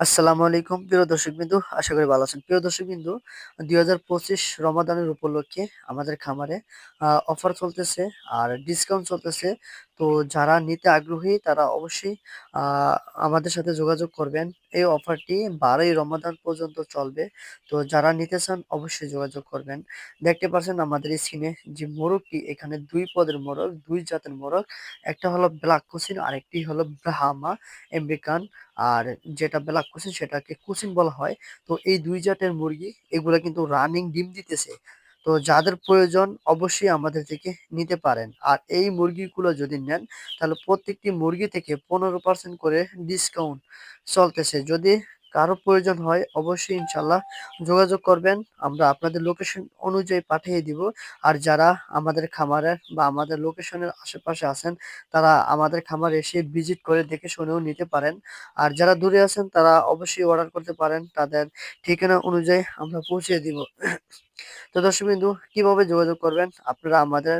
আসসালামু আলাইকুম, প্রিয় দর্শকবিন্দু। আশা করি ভালো আছেন। প্রিয় দর্শকবিন্দু, দুই হাজার পঁচিশ রমাদানের উপলক্ষে আমাদের খামারে অফার চলতেছে আর ডিসকাউন্ট চলতেছে। তো যারা নিতে আগ্রহী তারা অবশ্যই আমাদের সাথে যোগাযোগ করবেন। এই অফারটি বারোই রমাদান পর্যন্ত চলবে। তো যারা নিতে চান অবশ্যই যোগাযোগ করবেন। দেখতে পাচ্ছেন আমাদের স্ক্রিনে যে মোরগটি এখানে দুই পদের মোরগ দুই জাতের মোরগ একটা হলো ব্ল্যাক কোচিন, আরেকটি হলো ব্রাহামা আমেরিকান। আর যেটা ব্ল্যাক কোচিন সেটাকে কোচিন বলা হয়। তো এই দুই জাতের মুরগি, এগুলা কিন্তু রানিং ডিম দিতেছে। তো যাদের প্রয়োজন অবশ্যই আমাদের থেকে নিতে পারেন। আর এই মুরগিগুলো যদি নেন, তাহলে প্রত্যেকটি মুরগি থেকে পনেরো পার্সেন্ট করে ডিসকাউন্ট চলতেছে। যদি কারও প্রয়োজন হয়, অবশ্যই ইনশাল্লাহ যোগাযোগ করবেন। আমরা আপনাদের লোকেশন অনুযায়ী পাঠিয়ে দিব। আর যারা আমাদের খামারের বা আমাদের লোকেশনের আশেপাশে আছেন, তারা আমাদের খামার এসে ভিজিট করে দেখে শুনেও নিতে পারেন। আর যারা দূরে আছেন, তারা অবশ্যই অর্ডার করতে পারেন। তাদের ঠিকানা অনুযায়ী আমরা পৌঁছে দিব। তো দর্শকবিন্দু কীভাবে যোগাযোগ করবেন? আপনারা আমাদের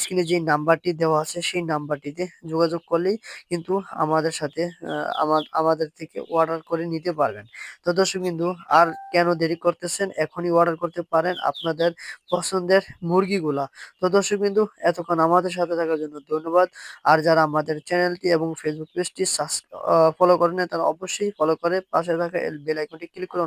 স্ক্রিনে যে নাম্বারটি দেওয়া আছে, সেই নাম্বারটিতে যোগাযোগ করলেই কিন্তু আমাদের সাথে আমাদের থেকে অর্ডার করে নিতে পারবেন। তো দর্শকবিন্দু আর কেন দেরি করতেছেন? এখনই অর্ডার করতে পারেন আপনাদের পছন্দের মুরগিগুলা। তো দর্শকবিন্দু এতক্ষণ আমাদের সাথে থাকার জন্য ধন্যবাদ। আর যারা আমাদের চ্যানেলটি এবং ফেসবুক পেজটি ফলো করেন তারা অবশ্যই ফলো করে পাশে থাকা বেল আইকনটি ক্লিক করুন।